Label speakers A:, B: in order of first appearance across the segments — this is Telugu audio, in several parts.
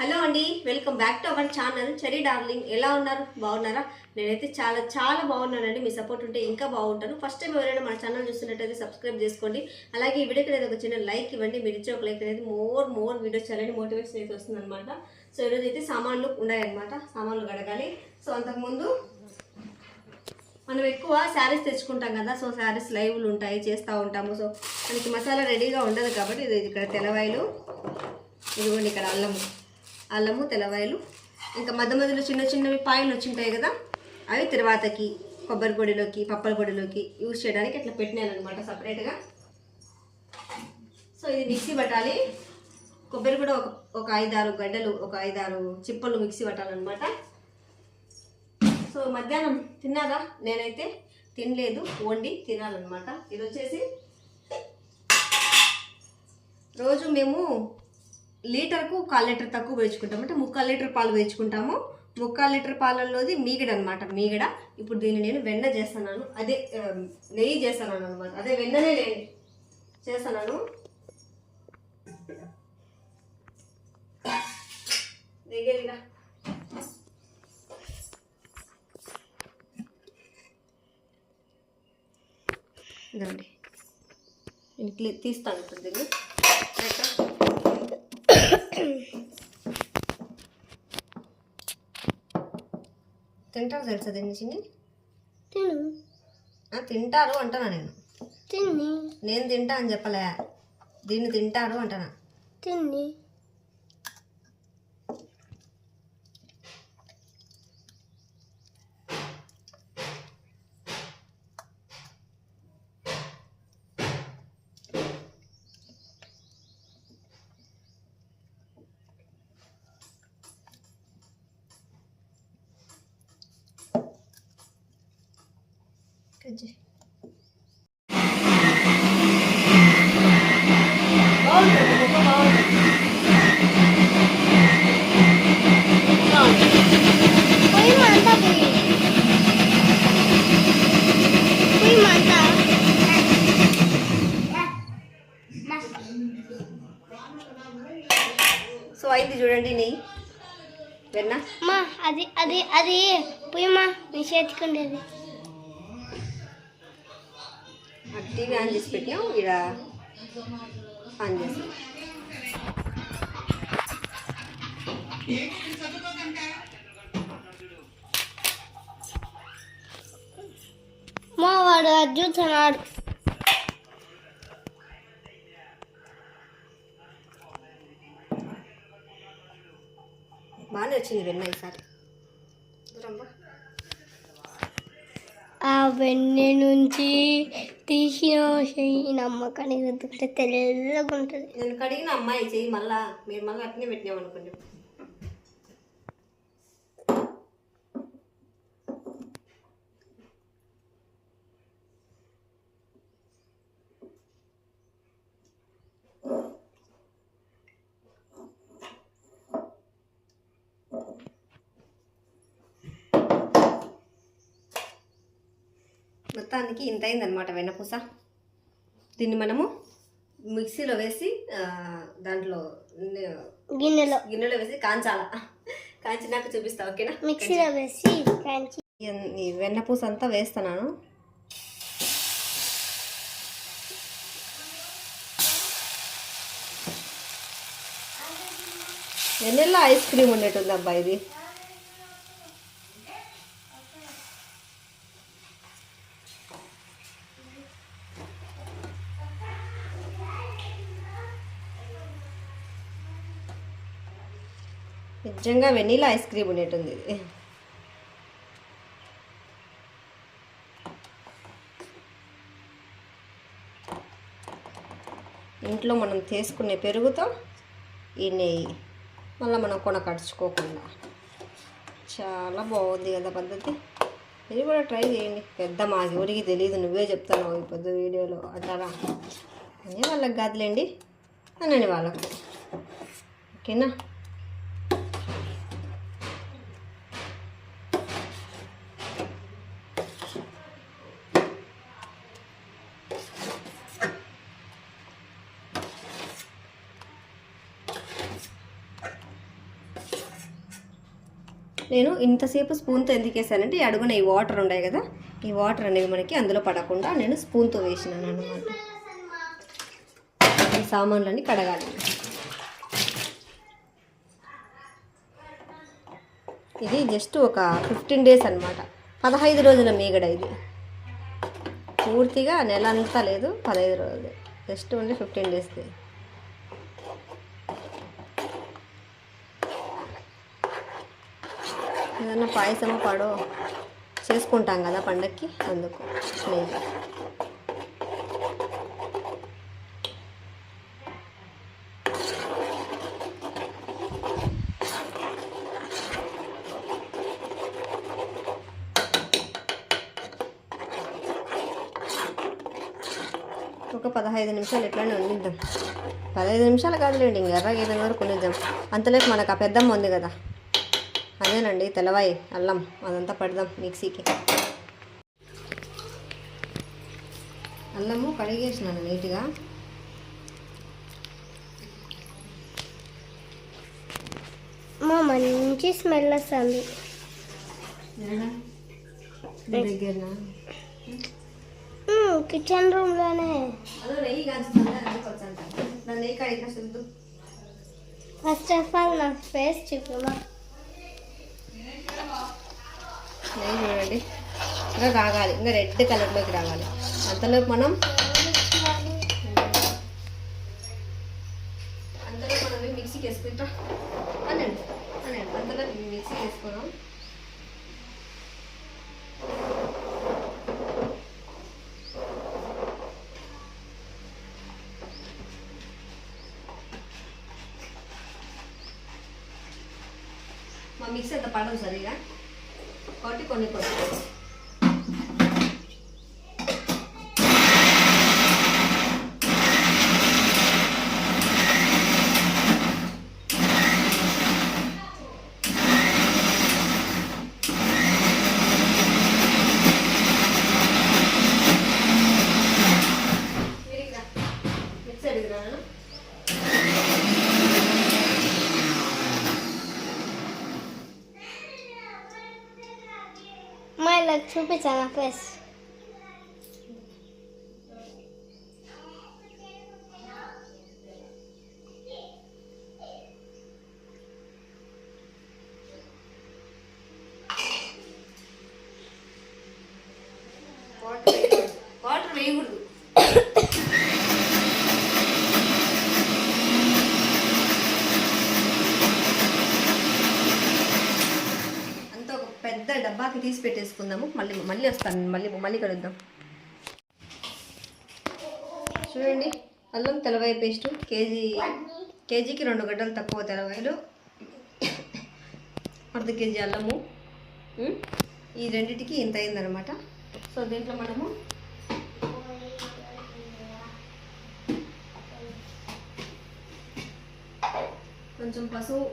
A: హలో అండి welcome back to our channel. Cherry darling ఎలా ఉన్నారు? బాగున్నారా? నేనైతే చాలా చాలా బాగున్నానండి. మీ సపోర్ట్ ఉంటే ఇంకా బాగుంటాను. ఫస్ట్ టైం ఎవరైనా మన ఛానల్ చూస్తున్నట్టయితే సబ్స్క్రైబ్ చేసుకోండి. అలాగే ఈ వీడియోకి అనేది ఒక చిన్న లైక్ ఇవ్వండి. మీరు ఇచ్చే ఒక లైక్ అనేది మోర్ మోర్ వీడియోస్ చేయాలని మోటివేషన్ అయితే వస్తుంది అనమాట సో ఈరోజు అయితే సామాన్లు ఉన్నాయన్నమాట. సామాన్లు కడగాలి. సో అంతకుముందు మనం ఎక్కువ శారీస్ తెచ్చుకుంటాం కదా. సో శారీస్ లైవ్లు ఉంటాయి చేస్తూ ఉంటాము. సో మనకి మసాలా రెడీగా ఉండదు కాబట్టి ఇది ఇక్కడ తెల్లవాయలు. ఇదిగోండి ఇక్కడ అల్లము. అల్లము తెల్లవాయలు. ఇంకా మధ్య మధ్యలో చిన్న చిన్నవి పాయలు వచ్చింటాయి కదా అవి తర్వాతకి కొబ్బరి పొడిలోకి పప్పల పొడిలోకి యూజ్ చేయడానికి ఇట్లా పెట్టినాను అనమాట సపరేట్గా సో ఇది మిక్సీ పట్టాలి. కొబ్బరి కూడా ఒక ఒక ఐదారు గడ్డలు ఒక ఐదారు చిప్పలు మిక్సీ పట్టాలన్నమాట. సో మధ్యాహ్నం తిన్నారా? నేనైతే తినలేదు వండి తినాలన్నమాట. ఇది వచ్చేసి రోజు మేము లీటర్కు కాల్ లీటర్ తక్కువ వేయించుకుంటాము. అంటే ముక్కాల్ లీటర్ పాలు వేయించుకుంటాము. ముక్కాల్ లీటర్ పాలల్లోది మీగడ అనమాట మీగడ. ఇప్పుడు దీన్ని నేను వెన్న చేస్తున్నాను. అదే నెయ్యి చేస్తున్నాను అనమాట అదే వెన్ననే నేను చేస్తున్నాను. దగ్గరగా ఇదండి నేను తీస్తాను ఇప్పుడు దీన్ని. తింటారు తెలుసా దీన్ని చిన్ని?
B: తిను.
A: తింటారు అంటున్నా నేను.
B: తిన్ని.
A: నేను తింటా అని చెప్పలే. దీన్ని తింటారు అంటున్నా
B: తిన్ని
A: కజ్జి
B: పోయి మంట పోయి పోయి మంట
A: సో అయింది చూడండి నెయ్యి వెన్న
B: మా అది అది అది పోయి మా నీ చేతికి ఉండేది
A: టీవీ ఆన్ చేసి పెట్టినాం ఇక్కడ ఆన్ చేసాం
B: మా వాడు అది చూస్తున్నాడు
A: బాగానే వచ్చింది వెన్న ఈసారి దూరంబా.
B: ఆ వెన్నె నుంచి తీసిన అమ్మకాన్ని ఎందుకంటే తెల్లగా ఉంటుంది.
A: నేను కడిగిన అమ్మాయి చెయ్యి మళ్ళా మీరు మళ్ళీ అట్నే పెట్టినాం మొత్తానికి ఇంత అయిందనమాట వెన్నపూస. దీన్ని మనము మిక్సీలో వేసి దాంట్లో
B: గిన్నెలో.
A: గిన్నెలో వేసి కాంచాల. కాంచినాక చూపిస్తా ఓకేనా?
B: మిక్సీలో వేసి కాంచి.
A: వెన్నపూస అంతా వేస్తున్నాను. వెన్నెల్లో ఐస్ క్రీమ్ ఉండేటుంది అబ్బా ఇది. నిజంగా వెనీలా ఐస్ క్రీమ్ ఉండేటుంది. ఇది ఇంట్లో మనం తీసుకునే పెరుగుతో ఈ నెయ్యి. మళ్ళీ మనం కొనకడుచుకోకుండా చాలా బాగుంది కదా పద్ధతి. ఇది కూడా ట్రై చేయండి. పెద్ద మా ఎవరికి తెలియదు నువ్వే చెప్తాను ఈ పెద్ద వీడియోలో. అంటారా? అని వాళ్ళకి కాదులేండి. అనని వాళ్ళకు. ఓకేనా? నేను ఇంతసేపు స్పూన్తో ఎందుకు వేసానంటే ఈ అడుగున ఈ వాటర్ ఉన్నాయి కదా ఈ వాటర్ అనేవి మనకి అందులో పడకుండా నేను స్పూన్తో వేసినాను అనమాట ఈ సామాన్లన్నీ కడగాలి. ఇది జస్ట్ ఒక ఫిఫ్టీన్ డేస్ అనమాట పదహైదు రోజుల మీగడ ఇది. పూర్తిగా నెల అంతా లేదు పదహైదు రోజులు. జస్ట్ ఓన్లీ ఫిఫ్టీన్ డేస్కి ఏదన్నా పాయసమో పాడో చేసుకుంటాం కదా పండక్కి అందుకు నెయ్యి ఒక పదహైదు నిమిషాలు ఎట్లానే వండిద్దాం పదహైదు నిమిషాలు కాదులేండి ఇంక ఎర్రగా అయిపోయిన వరకు వండిద్దాం అంతలోపు మనకు ఆ పెద్దమ్మ ఉంది కదా. అదేనండి తెల్లవాయి అల్లం అదంతా పడదాం మిక్సీకి. అల్లము కడిగేసినాను నీట్గా.
B: మా మంచి స్మెల్ వస్తుంది. కిచెన్
A: కడిగిన శుద్ధు
B: ఫస్ట్ ఆఫ్ ఆల్ నా ఫేస్ చూపుమా
A: నెయ్యి చూడండి. ఇంకా కాగాలి ఇంకా రెడ్ కలర్లోకి రావాలి. అంతలోపు మనం అంతలో మనం మిక్సీకి వేసుకుంటాం. అనండి అనండి అంతలో మిక్సీకి వేసుకున్నాం. piensan, pues. చేసుకుందాము మళ్ళీ మళ్ళీ వస్తాను. మళ్ళీ మళ్ళీ కలుద్దాం. చూడండి అల్లం తెలవాయి పేస్ట్. కేజీ కేజీకి రెండు గడ్డలు తక్కువ తెల్లవాయలు. అర్ధ కేజీ అల్లము. ఈ రెండింటికి ఇంత అయిందనమాట సో దీంట్లో మనము కొంచెం పసుపు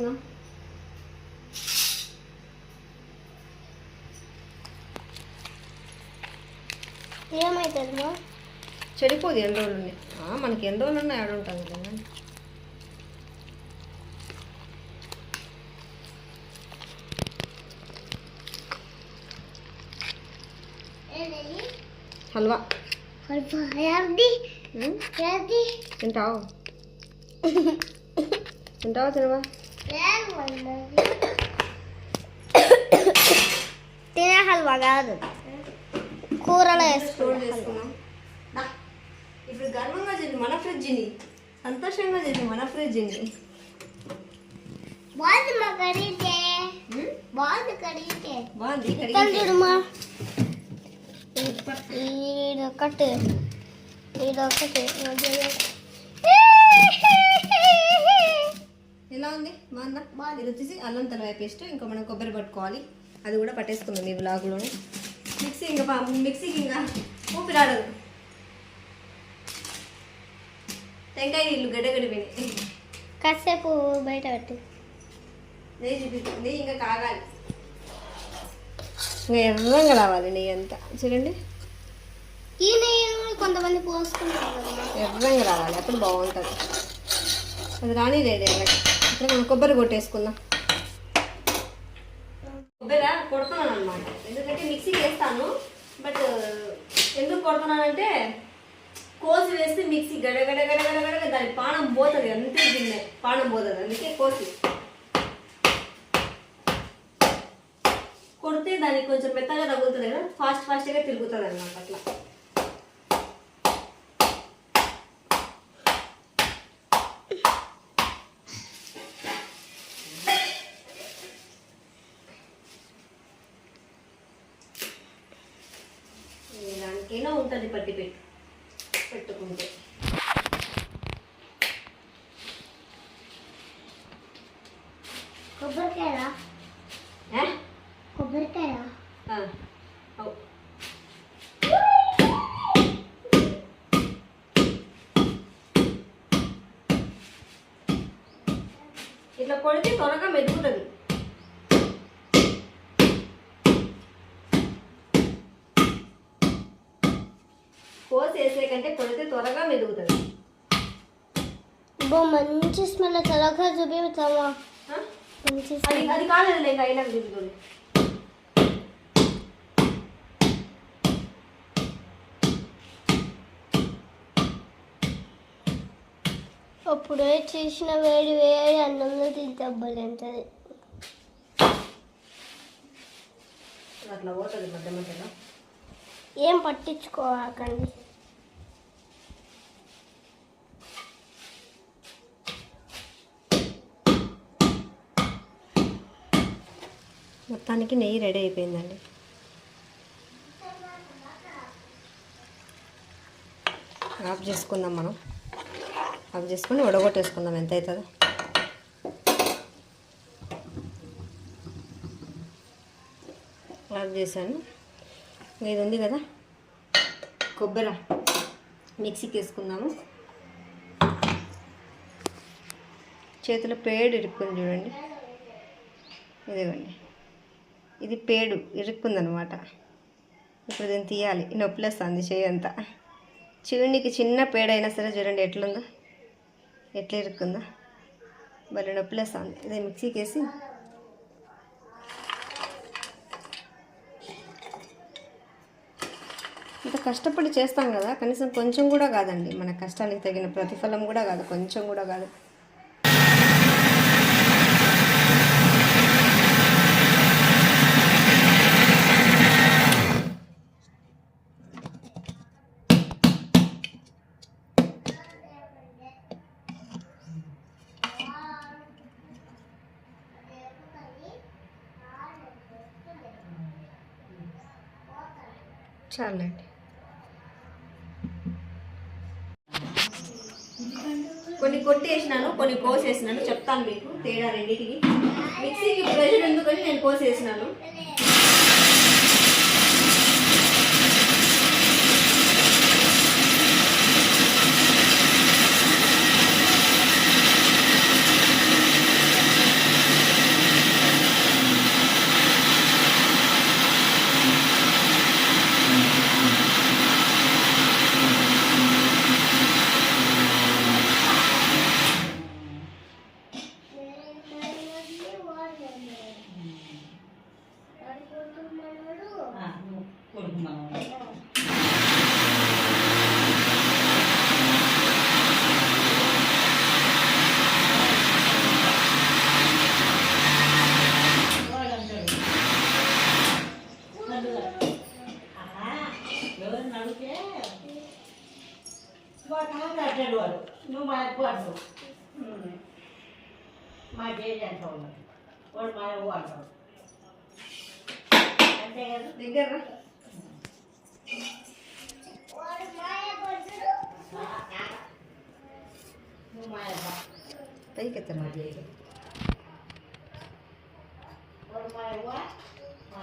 A: చేసుకుందాం
B: ఏమవుతుంది
A: చెడిపోదు ఎన్ని రోజులు ఉన్నాయి? మనకి ఎన్ని రోజులు ఉన్నాయి? ఆడ ఉంటాం కదా. హల్వా. తింటావు? తింటావా తినవా?
B: తినే హల్వా కాదు. కూరలో వేసుకో
A: స్టోర్ చేసుకున్నాం దా. ఇప్పుడు గర్వంగా చెప్పి మన ఫ్రిడ్జ్ని సంతోషంగా చెప్పి మన ఫ్రిడ్జ్ని
B: బాగుంది మా కడిగితే? బాగుంది కడిగితే
A: బాగుంది
B: చూడమ్మా. ఈడొకటి ఈడొకటి
A: ఎలా ఉంది? బాగుందా? ఇది వచ్చేసి అల్లం తెల్లవాయ పేస్ట్. ఇంకా మనం కొబ్బరి పట్టుకోవాలి. అది కూడా పట్టేసుకుందాం ఈ బ్లాగ్లోనే మిక్సీ ఇంకా మిక్సీకి ఇంకా ఊపిరాడదు. టెంకాయ నీళ్ళు గడ్డగడిపోయినాయి.
B: కాసేపు బయట పెట్టి.
A: నెయ్యి చూపి నెయ్యి ఇంకా కాగాలి. ఇంకా ఎర్రంగా రావాలి నెయ్యి అంతా. చూడండి.
B: ఈ నెయ్యి కొంతమంది పోసుకుంటారు
A: ఎర్రంగా రావాలి. అప్పుడు బాగుంటుంది. అది రాని లేదు ఎర్రగా. ఇప్పుడు మనం కొబ్బరి కొట్టేసుకుందాం. కొబ్బరి కొడుతున్నాను అనమాట ఎందుకంటే మిక్సీ వేస్తాను బట్ ఎందుకు కొడుతున్నానంటే కోసి వేస్తే మిక్సీ గడ గడ గడ గడ దాని పానం పోతుంది. అంతే గిన్నె పానం పోతుంది. అందుకే కోసి. కొడితే దానికి కొంచెం మెత్తగా తగులుతుంది కదా ఫాస్ట్ ఫాస్ట్గా తిరుగుతుంది అనమాట అట్లా. ఏ ఉంటుంది పట్టి పెట్టు. పెట్టుకుంటే.
B: కొబ్బరికాయ
A: ఏ?
B: కొబ్బరికాయ
A: ఆ, అవు. ఇట్లా కొడితే త్వరగా మెదుగుతుంది కోసి వేసే కంటే కొడితే త్వరగా మెదుగుతుంది.
B: మంచి స్మెల్ త్వరగా చూపిస్తామా
A: అది అది కాలేదు లేక అయినా చూపుతుంది
B: అప్పుడే చేసిన వేడి వేడి అన్నంలో తింటబ్బలు ఉంటుంది
A: అట్లా పోతుంది మధ్య మధ్యలో.
B: ఏం పట్టించుకోకండి.
A: మొత్తానికి నెయ్యి రెడీ అయిపోయిందండి. ఆఫ్ చేసుకుందాం మనం. ఆఫ్ చేసుకుని ఉడగొట్టేసుకుందాం ఎంత అవుతుందో ఆఫ్ చేశాను. ఇది ఉంది కదా? కొబ్బరి మిక్సీకి వేసుకుందాము చేతిలో పేడు ఇరుక్కుంది చూడండి. ఇదిగోండి. ఇది పేడు ఇరుక్కుందనమాట. ఇప్పుడు దీన్ని తీయాలి. నొప్పిలేస్తుంది చేయి అంతా. చివునికి చిన్న పేడైనా సరే చూడండి ఎట్లుందో. ఎట్లా ఇరుక్కుందో. భలే నొప్పిలేస్తుంది ఇది మిక్సీకి వేసి ఇంత కష్టపడి చేస్తాం కదా కనీసం కొంచెం కూడా కాదండి. మన కష్టానికి తగిన ప్రతిఫలం కూడా కాదు కొంచెం కూడా కాదు. చాలండి. కొన్ని కొట్టేసినాను కొన్ని కోసేసినాను చెప్తాను మీకు తేడా రెండింటికి. మిక్సీకి ప్రెషర్ ఎందుకని నేను కోసేసినాను.
C: నువ్వు మాట్లాడు మా చేసి అంటావు వాడు మా అవ్వ అంటావు అంతే కదా
A: దగ్గర రా.
C: నువ్వు మా అవ్వ
A: పైకి ఎత్తరా.
C: వాడు మా అవ్వ మా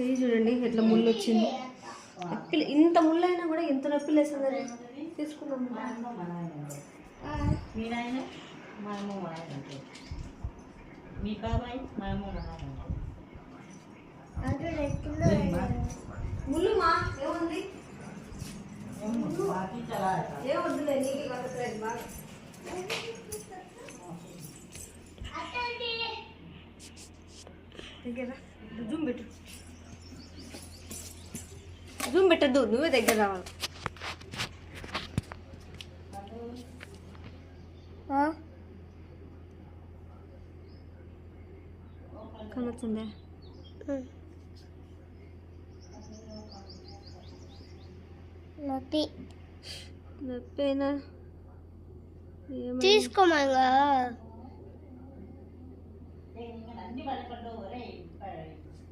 A: చెయ్యి చూడండి ఎట్లా ముళ్ళు వచ్చింది నొప్పి ఇంత ముళ్ళు అయినా కూడా ఎంత నొప్పి లేస్తుందని తీసుకున్నాం
C: మా అమ్మ మీ బాబాయ్ మా అమ్మ
A: ముళ్ళు మా. ఏముంది
C: ఏ
A: వద్దులే నీకు బాగా జూమ్ పెట్టు. పెట్టద్దు నువ్వే దగ్గర రావాలి. కనొచ్చిందే?
B: నొప్పి.
A: నొప్పేనా?
B: తీసుకోమంగా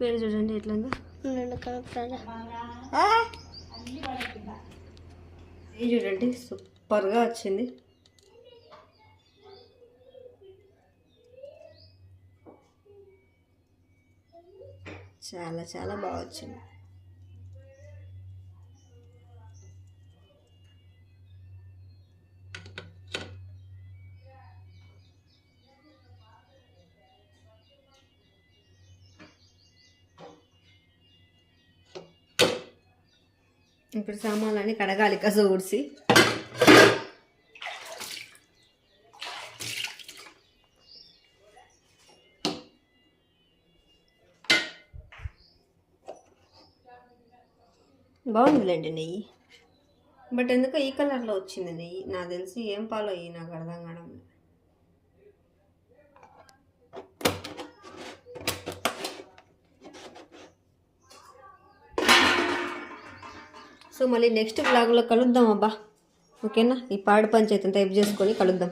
A: పేరు చూడండి ఎట్లుందో. ఇది చూడండి సూపర్గా వచ్చింది. చాలా చాలా బాగా వచ్చింది. ఇప్పుడు సామాన్లన్నీ కడగాలి కస ఊడ్చి. బాగుందిలేండి నెయ్యి. బట్ ఎందుకో ఈ కలర్లో వచ్చింది నెయ్యి. నాకు తెలిసి ఏం పాలో అయ్యి నాకు అర్థం కావడం లేదు. సో మళ్ళీ నెక్స్ట్ బ్లాగ్లో కలుద్దాం అబ్బా. ఓకేనా? ఈ పాడు పంచాయతీ అంతా చేసుకొని కలుద్దాం.